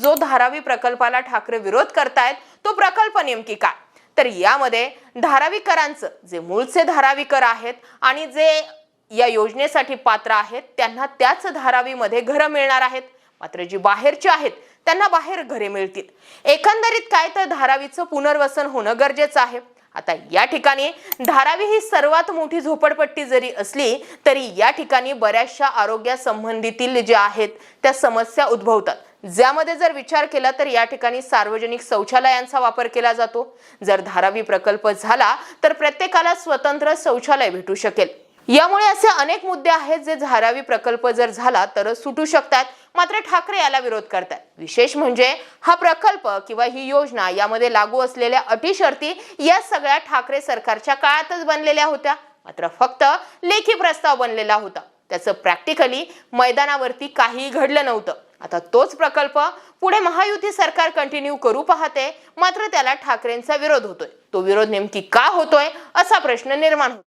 जो धारावी प्रकल्पाला ठाकरे विरोध करतायत तो प्रकल्प नेमकी काय? तर यामध्ये धारावीकरांचं जे मूळचे धारावीकर आहेत आणि जे या योजनेसाठी पात्र आहेत त्यांना त्याच धारावीमध्ये घरं मिळणार आहेत. मात्र जी बाहेरची आहेत त्यांना बाहेर घरे मिळतील. एकंदरीत काय तर धारावीचं पुनर्वसन होणं गरजेचं आहे. आता या ठिकाणी धारावी ही सर्वात मोठी झोपडपट्टी जरी असली तरी या ठिकाणी बऱ्याचशा आरोग्यासंबंधीतील ज्या आहेत त्या समस्या उद्भवतात. ज्यामध्ये जर विचार केला तर या ठिकाणी सार्वजनिक शौचालयांचा वापर केला जातो. जर धारावी प्रकल्प झाला तर प्रत्येकाला स्वतंत्र शौचालय भेटू शकेल. यामुळे असे अनेक मुद्दे आहेत जे धारावी प्रकल्प जर झाला तरच सुटू शकतात. मात्र ठाकरे याला विरोध करतात. विशेष म्हणजे हा प्रकल्प किंवा ही योजना यामध्ये लागू असलेल्या अटी शर्ती या सगळ्या ठाकरे सरकारच्या काळातच बनलेल्या होत्या. मात्र फक्त लेखी प्रस्ताव बनलेला होता. त्याचं प्रॅक्टिकली मैदानावरती काहीही घडलं नव्हतं. आता तोच प्रकल्प पुढे महायुती सरकार कंटिन्यू करू पाहते. मात्र त्याला ठाकरेंचा विरोध होतोय. तो विरोध नेमकी का होतोय असा प्रश्न निर्माण होतो